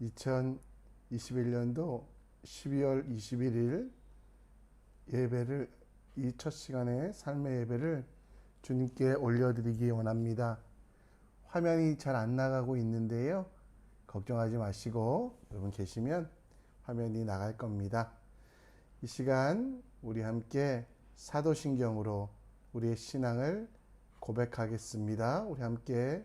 2021년도 12월 21일 예배를 이 첫 시간에 삶의 예배를 주님께 올려드리기 원합니다. 화면이 잘 안 나가고 있는데요. 걱정하지 마시고 여러분 계시면 화면이 나갈 겁니다. 이 시간 우리 함께 사도신경으로 우리의 신앙을 고백하겠습니다. 우리 함께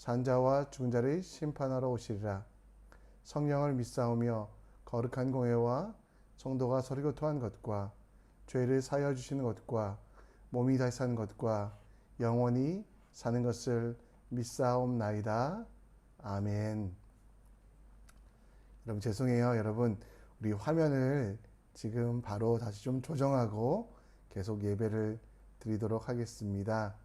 산자와 죽은 자를 심판하러 오시리라 성령을 믿사오며 거룩한 공회와 성도가 서로 교통한 것과 죄를 사여 주시는 것과 몸이 다시 사는 것과 영원히 사는 것을 믿사옵나이다. 아멘. 여러분 죄송해요. 여러분 우리 화면을 지금 바로 다시 좀 조정하고 계속 예배를 드리도록 하겠습니다.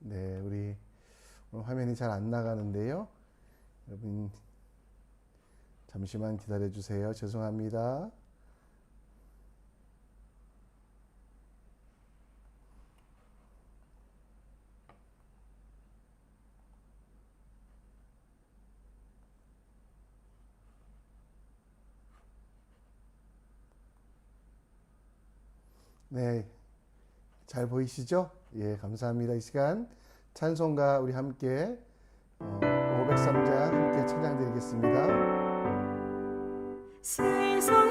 네, 우리 화면이 잘 안 나가는데요. 여러분 잠시만 기다려 주세요. 죄송합니다. 네, 잘 보이시죠? 예, 감사합니다. 이 시간 찬송가 우리 함께 어, 503장 함께 찬양 드리겠습니다. 세상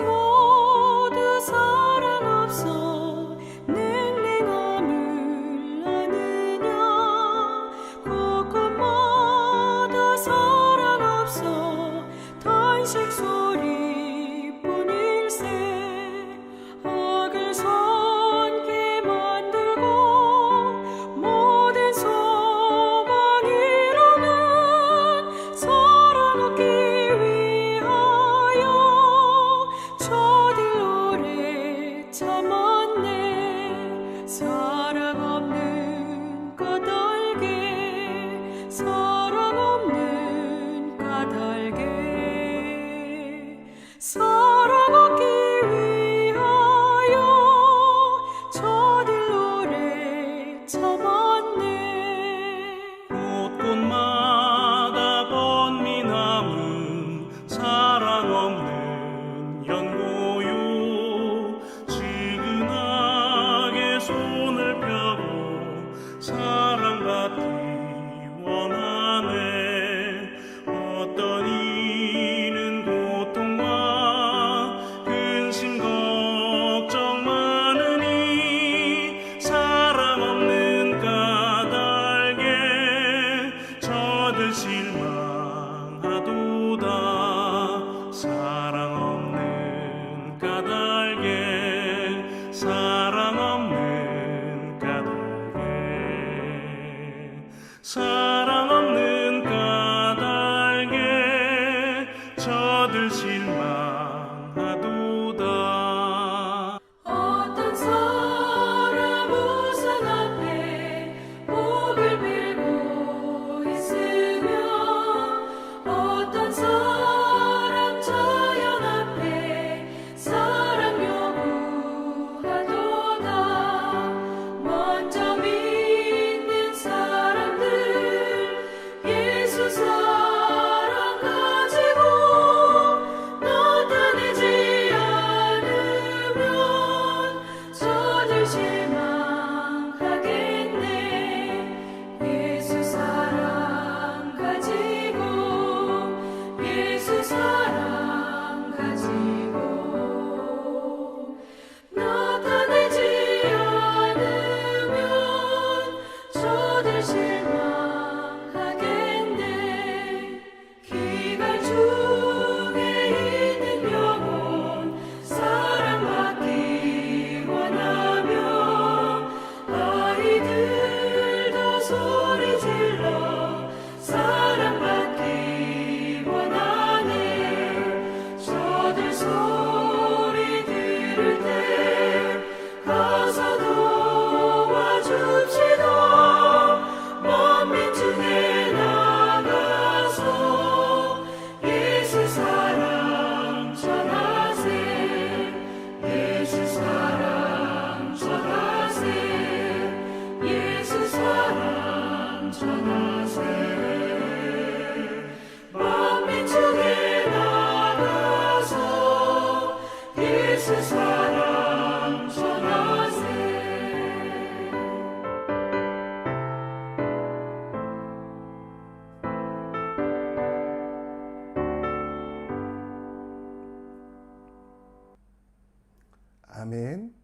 아멘.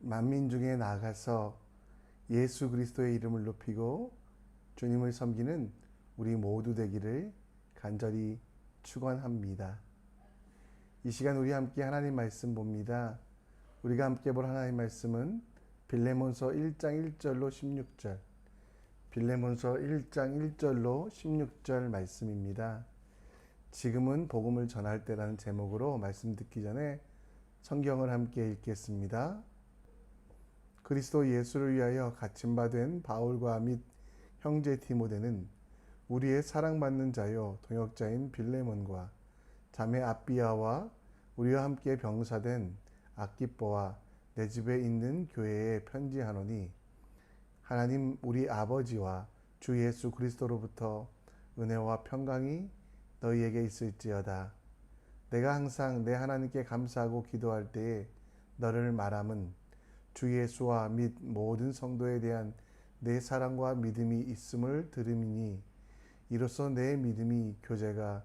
만민 중에 나가서 예수 그리스도의 이름을 높이고 주님을 섬기는 우리 모두 되기를 간절히 축원합니다. 이 시간 우리 함께 하나님 말씀 봅니다. 우리가 함께 볼 하나님 말씀은 빌레몬서 1장 1절로 16절. 빌레몬서 1장 1절로 16절 말씀입니다. 지금은 복음을 전할 때라는 제목으로 말씀 듣기 전에 성경을 함께 읽겠습니다. 그리스도 예수를 위하여 갇힌 바된 바울과 및 형제 디모데는 우리의 사랑받는 자요 동역자인 빌레몬과 자매 아비아와 우리와 함께 병사된 아키뽀와 내 집에 있는 교회에 편지하노니 하나님 우리 아버지와 주 예수 그리스도로부터 은혜와 평강이 너희에게 있을지어다. 내가 항상 내 하나님께 감사하고 기도할 때에 너를 말함은 주 예수와 및 모든 성도에 대한 내 사랑과 믿음이 있음을 들음이니 이로써 내 믿음이 교제가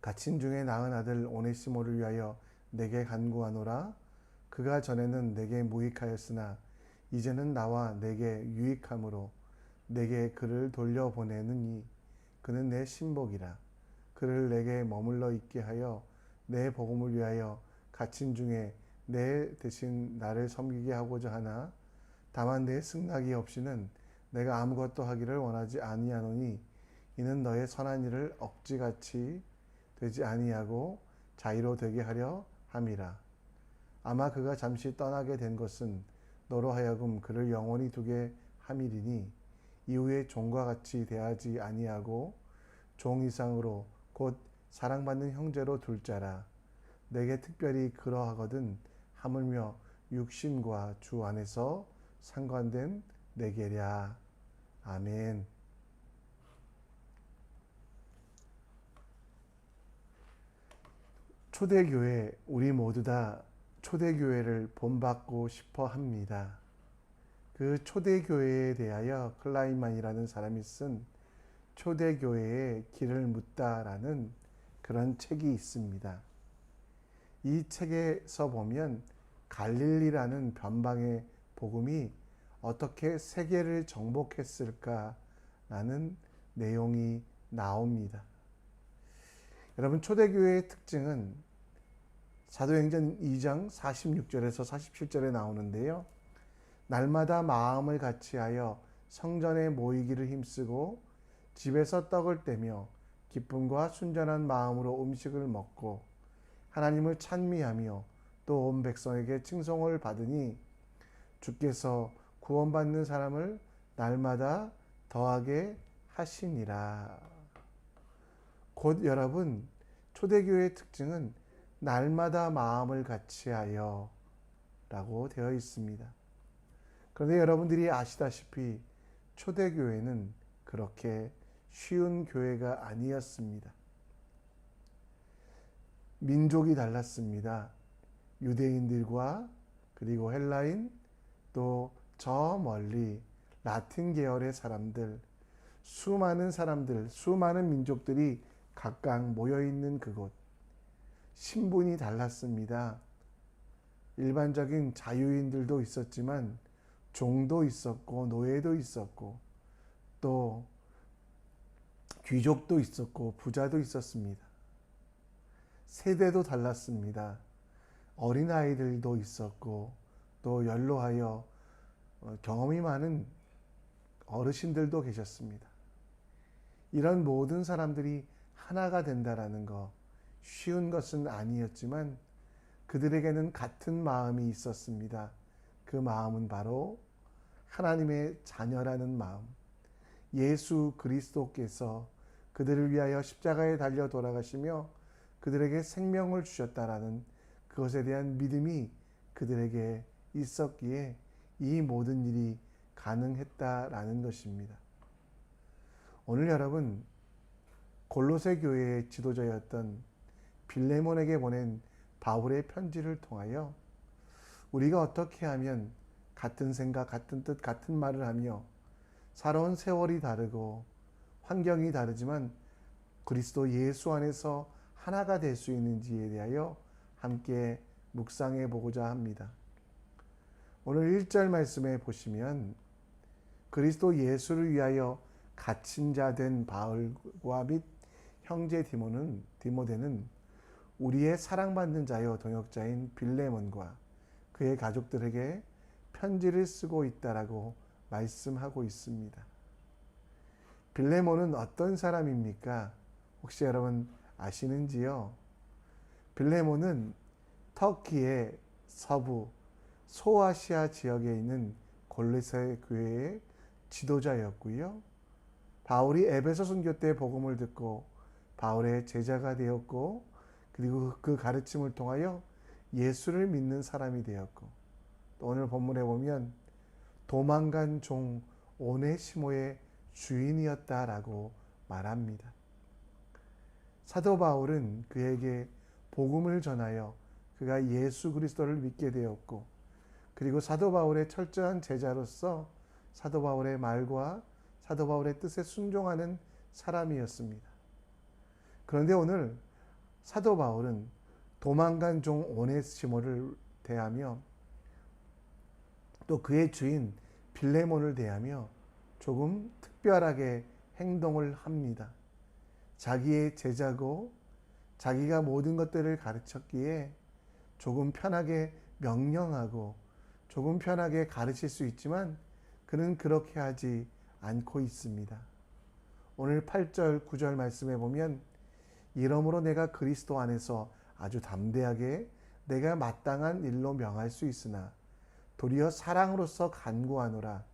갇힌 중에 낳은 아들 오네시모를 위하여 내게 간구하노라. 그가 전에는 내게 무익하였으나 이제는 나와 내게 유익함으로 내게 그를 돌려보내느니 그는 내 신복이라. 그를 내게 머물러 있게 하여 내 복음을 위하여 갇힌 중에 내 대신 나를 섬기게 하고자 하나 다만 내 승낙이 없이는 내가 아무것도 하기를 원하지 아니하노니 이는 너의 선한 일을 억지같이 되지 아니하고 자유로 되게 하려 함이라. 아마 그가 잠시 떠나게 된 것은 너로 하여금 그를 영원히 두게 함이리니 이후에 종과 같이 대하지 아니하고 종 이상으로 곧 사랑받는 형제로 둘 자라. 내게 특별히 그러하거든 하물며 육신과 주 안에서 상관된 내게랴. 아멘. 초대교회 우리 모두 다 초대교회를 본받고 싶어 합니다. 그 초대교회에 대하여 클라이만이라는 사람이 쓴 초대교회의 길을 묻다라는 그런 책이 있습니다. 이 책에서 보면 갈릴리라는 변방의 복음이 어떻게 세계를 정복했을까라는 내용이 나옵니다. 여러분 초대교회의 특징은 사도행전 2장 46절에서 47절에 나오는데요. 날마다 마음을 같이하여 성전에 모이기를 힘쓰고 집에서 떡을 떼며 기쁨과 순전한 마음으로 음식을 먹고 하나님을 찬미하며 또 온 백성에게 칭송을 받으니 주께서 구원받는 사람을 날마다 더하게 하시니라. 곧 여러분 초대교회의 특징은 날마다 마음을 같이하여 라고 되어 있습니다. 그런데 여러분들이 아시다시피 초대교회는 그렇게 쉬운 교회가 아니었습니다. 민족이 달랐습니다. 유대인들과 그리고 헬라인 또 저 멀리 라틴 계열의 사람들 수많은 사람들 수많은 민족들이 각각 모여 있는 그곳 신분이 달랐습니다. 일반적인 자유인들도 있었지만 종도 있었고 노예도 있었고 또 귀족도 있었고 부자도 있었습니다. 세대도 달랐습니다. 어린아이들도 있었고 또 연로하여 어, 경험이 많은 어르신들도 계셨습니다. 이런 모든 사람들이 하나가 된다라는 거 쉬운 것은 아니었지만 그들에게는 같은 마음이 있었습니다. 그 마음은 바로 하나님의 자녀라는 마음. 예수 그리스도께서 그들을 위하여 십자가에 달려 돌아가시며 그들에게 생명을 주셨다라는 그것에 대한 믿음이 그들에게 있었기에 이 모든 일이 가능했다라는 것입니다. 오늘 여러분 골로새 교회의 지도자였던 빌레몬에게 보낸 바울의 편지를 통하여 우리가 어떻게 하면 같은 생각, 같은 뜻, 같은 말을 하며 살아온 세월이 다르고 환경이 다르지만 그리스도 예수 안에서 하나가 될 수 있는지에 대하여 함께 묵상해 보고자 합니다. 오늘 1절 말씀에 보시면 그리스도 예수를 위하여 갇힌 자 된 바울과 및 형제 디모는 디모데는 우리의 사랑받는 자여 동역자인 빌레몬과 그의 가족들에게 편지를 쓰고 있다라고 말씀하고 있습니다. 빌레몬은 어떤 사람입니까? 혹시 여러분 아시는지요? 빌레몬은 터키의 서부 소아시아 지역에 있는 골로새 교회의 지도자였고요. 바울이 에베소 선교 때 복음을 듣고 바울의 제자가 되었고 그리고 그 가르침을 통하여 예수를 믿는 사람이 되었고 또 오늘 본문에 보면 도망간 종 오네시모의 주인이었다라고 말합니다. 사도 바울은 그에게 복음을 전하여 그가 예수 그리스도를 믿게 되었고 그리고 사도 바울의 철저한 제자로서 사도 바울의 말과 사도 바울의 뜻에 순종하는 사람이었습니다. 그런데 오늘 사도 바울은 도망간 종 오네시모를 대하며 또 그의 주인 빌레몬을 대하며 조금 특별하게 행동을 합니다. 자기의 제자고 자기가 모든 것들을 가르쳤기에 조금 편하게 명령하고 조금 편하게 가르칠 수 있지만 그는 그렇게 하지 않고 있습니다. 오늘 8절, 9절 말씀에 보면 이러므로 내가 그리스도 안에서 아주 담대하게 내가 마땅한 일로 명할 수 있으나 도리어 사랑으로서 간구하노라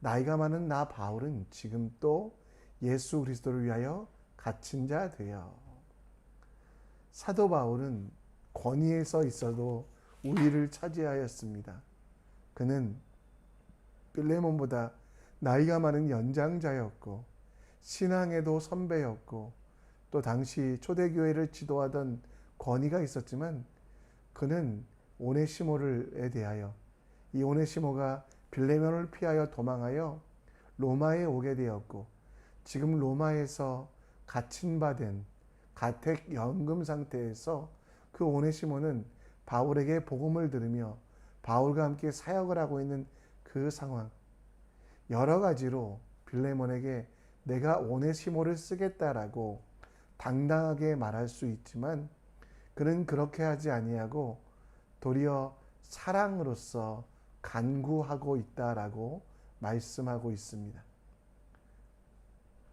나이가 많은 나 바울은 지금 또 예수 그리스도를 위하여 갇힌 자 되어 사도 바울은 권위에 서 있어도 우위를 차지하였습니다. 그는 빌레몬보다 나이가 많은 연장자였고 신앙에도 선배였고 또 당시 초대교회를 지도하던 권위가 있었지만 그는 오네시모를에 대하여 이 오네시모가 빌레몬을 피하여 도망하여 로마에 오게 되었고 지금 로마에서 갇힌 바된 가택 연금 상태에서 그 오네시모는 바울에게 복음을 들으며 바울과 함께 사역을 하고 있는 그 상황. 여러 가지로 빌레몬에게 내가 오네시모를 쓰겠다라고 당당하게 말할 수 있지만 그는 그렇게 하지 아니하고 도리어 사랑으로서 간구하고 있다라고 말씀하고 있습니다.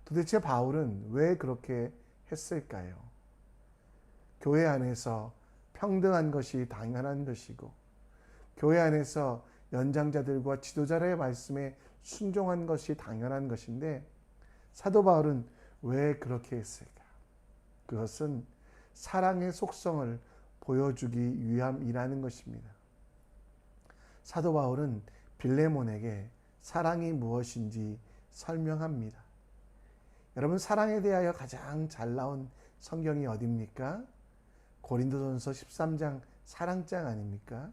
도대체 바울은 왜 그렇게 했을까요? 교회 안에서 평등한 것이 당연한 것이고, 교회 안에서 연장자들과 지도자의 말씀에 순종한 것이 당연한 것인데, 사도 바울은 왜 그렇게 했을까? 그것은 사랑의 속성을 보여주기 위함이라는 것입니다. 사도 바울은 빌레몬에게 사랑이 무엇인지 설명합니다. 여러분 사랑에 대하여 가장 잘 나온 성경이 어디입니까? 고린도전서 13장 사랑장 아닙니까?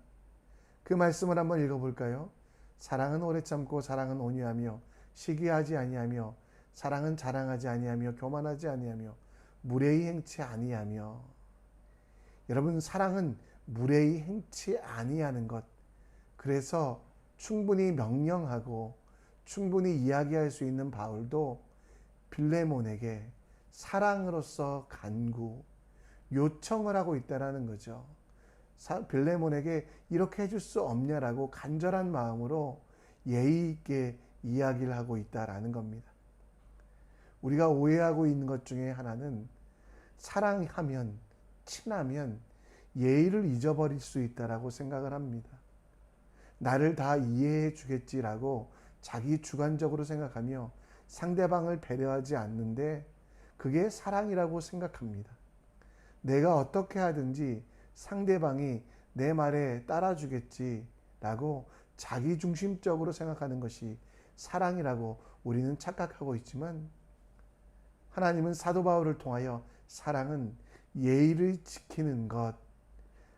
그 말씀을 한번 읽어볼까요? 사랑은 오래 참고 사랑은 온유하며 시기하지 아니하며 사랑은 자랑하지 아니하며 교만하지 아니하며 무례히 행치 아니하며 여러분 사랑은 무례히 행치 아니하는 것 그래서 충분히 명령하고 충분히 이야기할 수 있는 바울도 빌레몬에게 사랑으로서 간구, 요청을 하고 있다라는 거죠. 빌레몬에게 이렇게 해줄 수 없냐라고 간절한 마음으로 예의 있게 이야기를 하고 있다라는 겁니다. 우리가 오해하고 있는 것 중에 하나는 사랑하면 친하면 예의를 잊어버릴 수 있다라고 생각을 합니다. 나를 다 이해해 주겠지라고 자기 주관적으로 생각하며 상대방을 배려하지 않는데 그게 사랑이라고 생각합니다. 내가 어떻게 하든지 상대방이 내 말에 따라주겠지라고 자기 중심적으로 생각하는 것이 사랑이라고 우리는 착각하고 있지만 하나님은 사도 바울을 통하여 사랑은 예의를 지키는 것.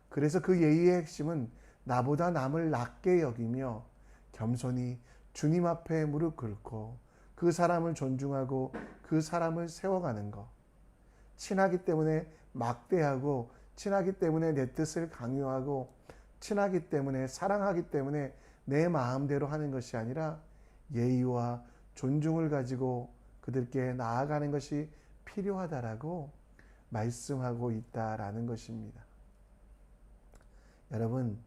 그래서 그 예의의 핵심은 나보다 남을 낮게 여기며 겸손히 주님 앞에 무릎 꿇고 그 사람을 존중하고 그 사람을 세워가는 것. 친하기 때문에 막대하고 친하기 때문에 내 뜻을 강요하고 친하기 때문에 사랑하기 때문에 내 마음대로 하는 것이 아니라 예의와 존중을 가지고 그들께 나아가는 것이 필요하다라고 말씀하고 있다라는 것입니다. 여러분,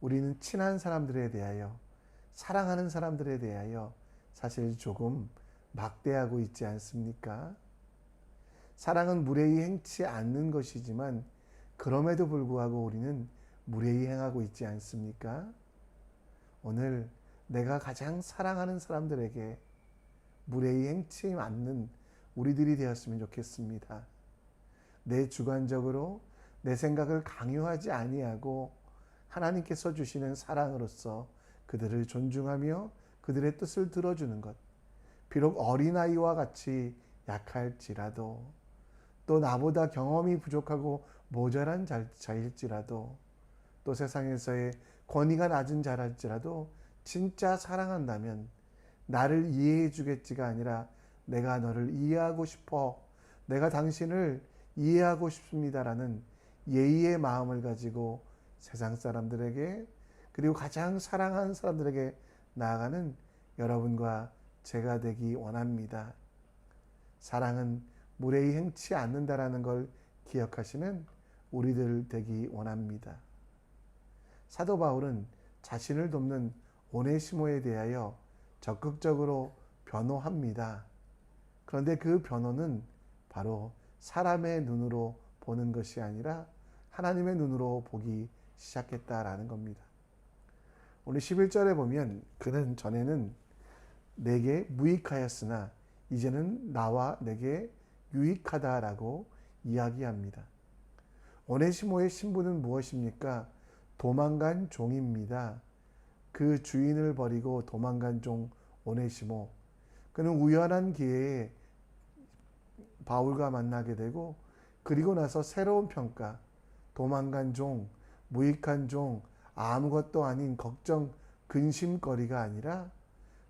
우리는 친한 사람들에 대하여 사랑하는 사람들에 대하여 사실 조금 막대하고 있지 않습니까? 사랑은 무례히 행치 않는 것이지만 그럼에도 불구하고 우리는 무례히 행하고 있지 않습니까? 오늘 내가 가장 사랑하는 사람들에게 무례히 행치 않는 우리들이 되었으면 좋겠습니다. 내 주관적으로 내 생각을 강요하지 아니하고 하나님께서 주시는 사랑으로서 그들을 존중하며 그들의 뜻을 들어주는 것. 비록 어린아이와 같이 약할지라도 또 나보다 경험이 부족하고 모자란 자- 자일지라도 또 세상에서의 권위가 낮은 자랄지라도 진짜 사랑한다면 나를 이해해 주겠지가 아니라 내가 너를 이해하고 싶어 내가 당신을 이해하고 싶습니다라는 예의의 마음을 가지고 세상 사람들에게 그리고 가장 사랑하는 사람들에게 나아가는 여러분과 제가 되기 원합니다. 사랑은 무례히 행치 않는다라는 걸 기억하시는 우리들 되기 원합니다. 사도 바울은 자신을 돕는 오네시모에 대하여 적극적으로 변호합니다. 그런데 그 변호는 바로 사람의 눈으로 보는 것이 아니라 하나님의 눈으로 보기 시작했다라는 겁니다. 오늘 11절에 보면 그는 전에는 내게 무익하였으나 이제는 나와 내게 유익하다라고 이야기합니다. 오네시모의 신분은 무엇입니까? 도망간 종입니다. 그 주인을 버리고 도망간 종 오네시모. 그는 우연한 기회에 바울과 만나게 되고 그리고 나서 새로운 평가, 도망간 종, 무익한 종, 아무것도 아닌 걱정, 근심거리가 아니라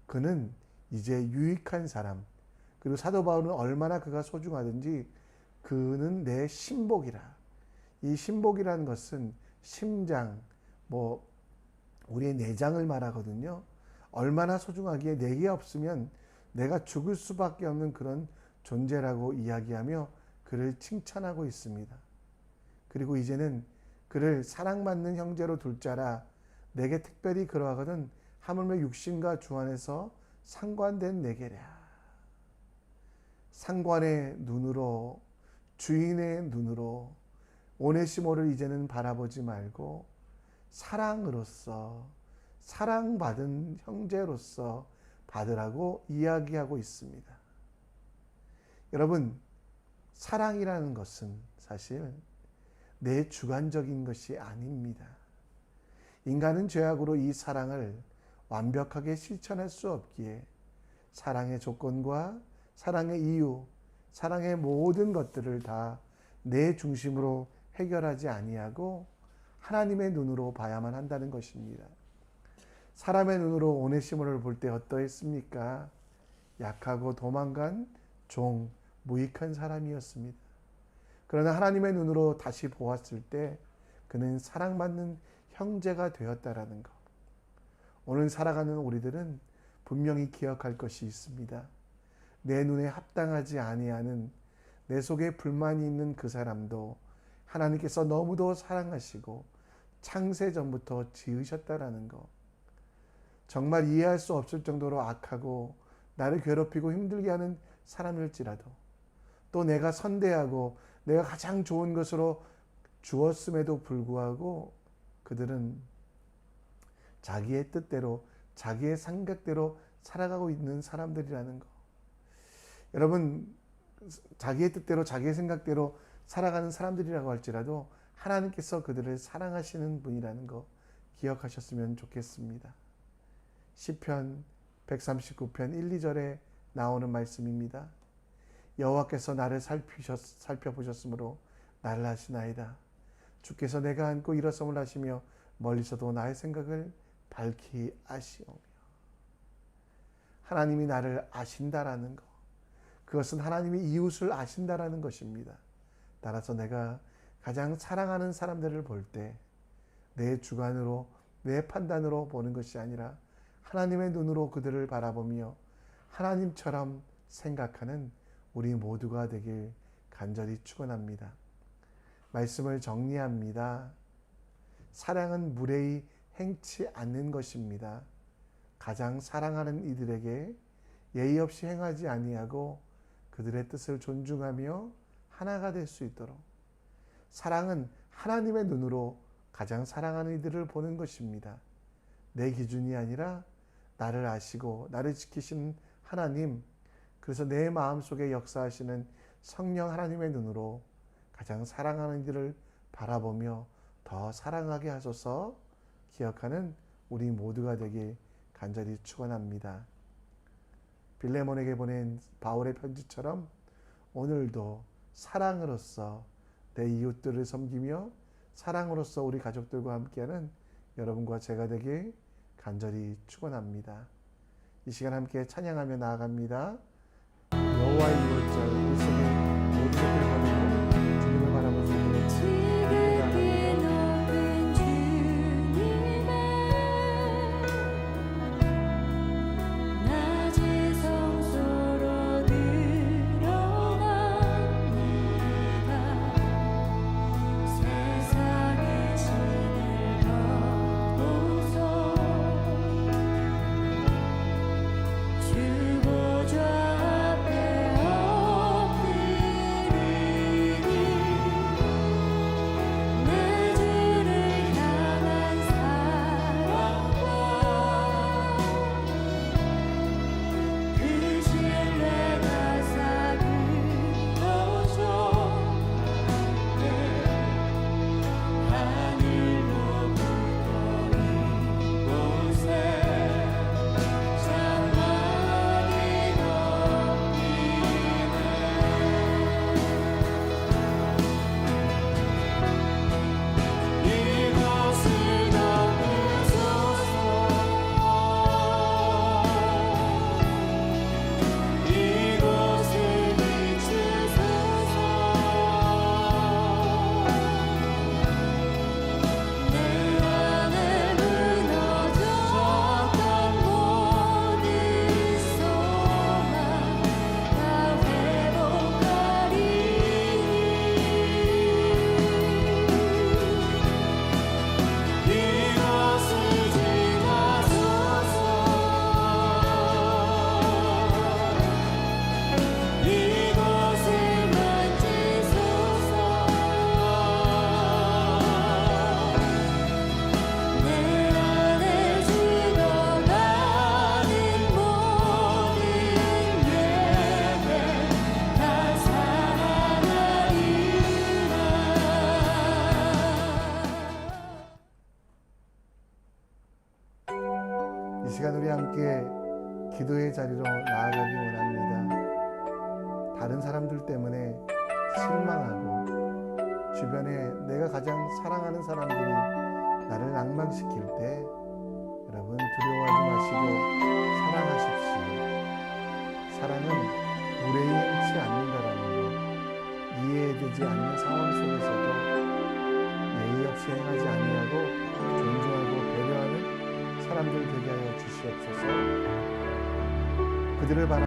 그는 이제 유익한 사람. 그리고 사도 바울은 얼마나 그가 소중하든지 그는 내 신복이라. 이 신복이라는 것은 심장, 뭐 우리의 내장을 말하거든요. 얼마나 소중하기에 내게 없으면 내가 죽을 수밖에 없는 그런 존재라고 이야기하며 그를 칭찬하고 있습니다. 그리고 이제는 그를 사랑받는 형제로 둘 자라 내게 특별히 그러하거든 하물며 육신과 주 안에서 상관된 내게랴. 상관의 눈으로 주인의 눈으로 오네시모를 이제는 바라보지 말고 사랑으로서 사랑받은 형제로서 받으라고 이야기하고 있습니다. 여러분, 사랑이라는 것은 사실 내 주관적인 것이 아닙니다. 인간은 죄악으로 이 사랑을 완벽하게 실천할 수 없기에 사랑의 조건과 사랑의 이유, 사랑의 모든 것들을 다 내 중심으로 해결하지 아니하고 하나님의 눈으로 봐야만 한다는 것입니다. 사람의 눈으로 오네시모를 볼 때 어떠했습니까? 약하고 도망간 종, 무익한 사람이었습니다. 그러나 하나님의 눈으로 다시 보았을 때 그는 사랑받는 형제가 되었다라는 것. 오늘 살아가는 우리들은 분명히 기억할 것이 있습니다. 내 눈에 합당하지 아니하는 내 속에 불만이 있는 그 사람도 하나님께서 너무도 사랑하시고 창세 전부터 지으셨다라는 것. 정말 이해할 수 없을 정도로 악하고 나를 괴롭히고 힘들게 하는 사람일지라도 또 내가 선대하고 내가 가장 좋은 것으로 주었음에도 불구하고 그들은 자기의 뜻대로 자기의 생각대로 살아가고 있는 사람들이라는 거. 여러분 자기의 뜻대로 자기의 생각대로 살아가는 사람들이라고 할지라도 하나님께서 그들을 사랑하시는 분이라는 거 기억하셨으면 좋겠습니다. 시편 139편 1, 2절에 나오는 말씀입니다. 여호와께서 나를 살피셨, 살펴보셨으므로 나를 하시나이다. 주께서 내가 앉고 일어섬을 하시며 멀리서도 나의 생각을 밝히 아시오며 하나님이 나를 아신다라는 것 그것은 하나님이 이웃을 아신다라는 것입니다. 따라서 내가 가장 사랑하는 사람들을 볼 때 내 주관으로 내 판단으로 보는 것이 아니라 하나님의 눈으로 그들을 바라보며 하나님처럼 생각하는 우리 모두가 되길 간절히 축원합니다. 말씀을 정리합니다. 사랑은 무례히 행치 않는 것입니다. 가장 사랑하는 이들에게 예의 없이 행하지 아니하고 그들의 뜻을 존중하며 하나가 될 수 있도록 사랑은 하나님의 눈으로 가장 사랑하는 이들을 보는 것입니다. 내 기준이 아니라 나를 아시고 나를 지키시는 하나님 그래서 내 마음 속에 역사하시는 성령 하나님의 눈으로 가장 사랑하는 이들을 바라보며 더 사랑하게 하소서 기억하는 우리 모두가 되길 간절히 축원합니다. 빌레몬에게 보낸 바울의 편지처럼 오늘도 사랑으로서 내 이웃들을 섬기며 사랑으로서 우리 가족들과 함께하는 여러분과 제가 되길 간절히 축원합니다. 이 시간 함께 찬양하며 나아갑니다. 여호와의 유월절